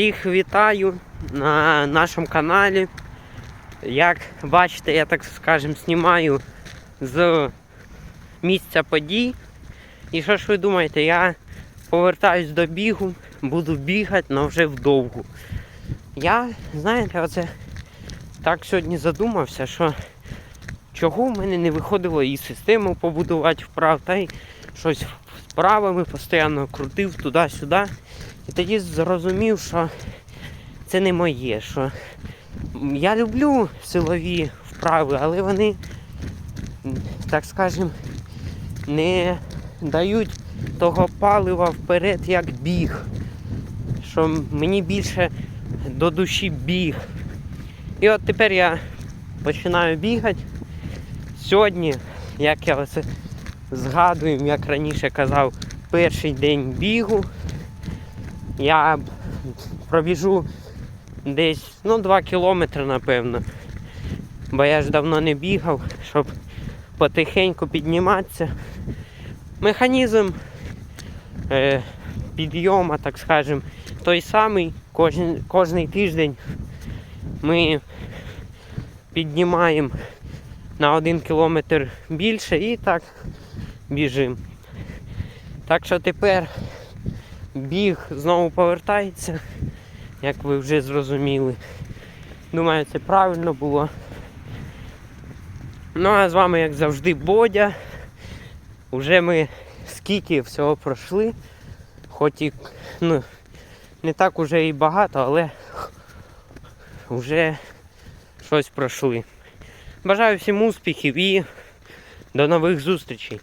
Всіх вітаю на нашому каналі. Як бачите, я так скажем знімаю з місця подій. І що ж ви думаєте, я повертаюсь до бігу, буду бігати, але вже вдовгу. Я, знаєте, оце так сьогодні задумався, що чого в мене не виходило і систему побудувати вправ, та й щось справами постійно крутив туди-сюди. І тоді зрозумів, що це не моє. що Я люблю силові вправи, але вони, так скажем, не дають того палива вперед, як біг. Що мені більше до душі біг. І от тепер я починаю бігати. Сьогодні, як я оце згадую, як раніше казав, перший день бігу. Я пробіжу десь ну, 2 кілометри, напевно. Бо я ж давно не бігав, щоб потихеньку підніматися. Механізм е, підйому, так скажем, той самий. Кожен, кожний тиждень ми піднімаємо на один кілометр більше і так біжимо. Так що тепер біг знову повертається, як ви вже зрозуміли. Думаю, це правильно було. Ну а з вами, як завжди, Бодя. Уже ми скільки всього пройшли. Хоч і ну, не так уже і багато, але вже щось пройшли. Бажаю всім успіхів і до нових зустрічей.